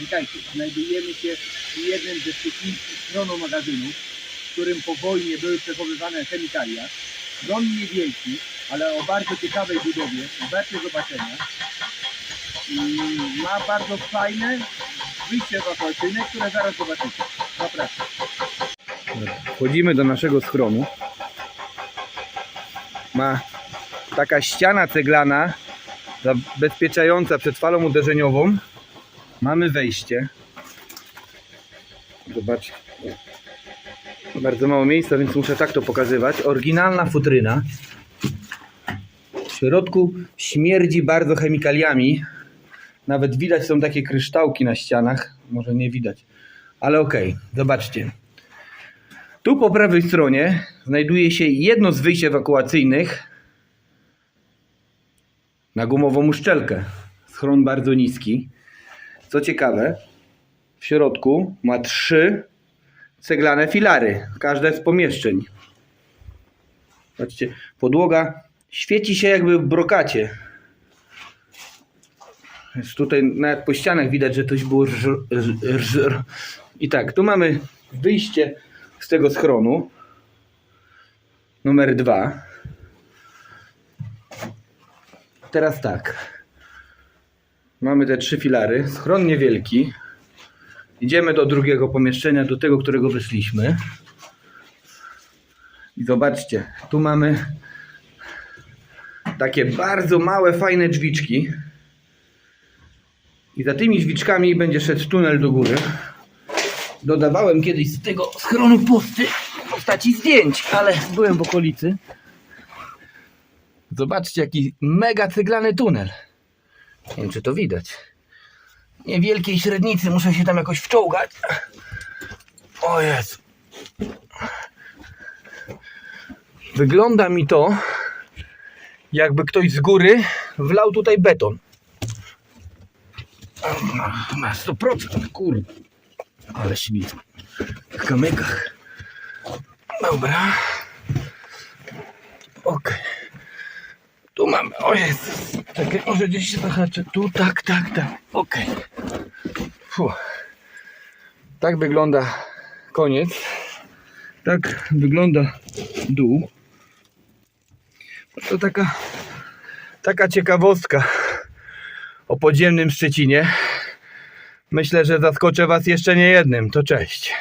Witajcie, znajdujemy się w jednym ze szczecińskich chronomagazynów, w którym po wojnie były przechowywane chemikalia. Schron niewielki, ale o bardzo ciekawej budowie, warte zobaczenia. I ma bardzo fajne wyjście ewakuacyjne, które zaraz zobaczycie. Zapraszam. Wchodzimy do naszego schronu. Ma taka ściana ceglana zabezpieczająca przed falą uderzeniową. Mamy wejście. Zobaczcie. Bardzo mało miejsca, więc muszę tak to pokazywać. Oryginalna futryna. W środku śmierdzi bardzo chemikaliami. Nawet widać są takie kryształki na ścianach. Może nie widać. Ale okej, zobaczcie. Tu po prawej stronie znajduje się jedno z wyjść ewakuacyjnych na gumową uszczelkę. Schron bardzo niski. Co ciekawe, w środku ma trzy ceglane filary, każde z pomieszczeń. Patrzcie, podłoga świeci się jakby w brokacie. Jest tutaj nawet po ścianach widać, że coś było rż. I tak, tu mamy wyjście z tego schronu. Numer dwa. Teraz tak. Mamy te trzy filary. Schron niewielki. Idziemy do drugiego pomieszczenia, do tego, którego wyszliśmy. I zobaczcie, tu mamy takie bardzo małe, fajne drzwiczki. I za tymi drzwiczkami będzie szedł tunel do góry. Dodawałem kiedyś z tego schronu posty w postaci zdjęć, ale byłem w okolicy. Zobaczcie, jaki mega ceglany tunel. Nie wiem, czy to widać. Niewielkiej średnicy, muszę się tam jakoś wczołgać. O jest. Wygląda mi to, jakby ktoś z góry wlał tutaj beton. Na 100%, kurde. Ale ślisko. W kamykach. Dobra. Okej. Tu mamy. O Jezus. Czekaj, może gdzieś się zahaczę. Tu, tak, tak, tak. Okej. Fu. Tak wygląda koniec. Tak wygląda dół. To taka, taka ciekawostka o podziemnym Szczecinie. Myślę, że zaskoczę Was jeszcze nie jednym. To cześć.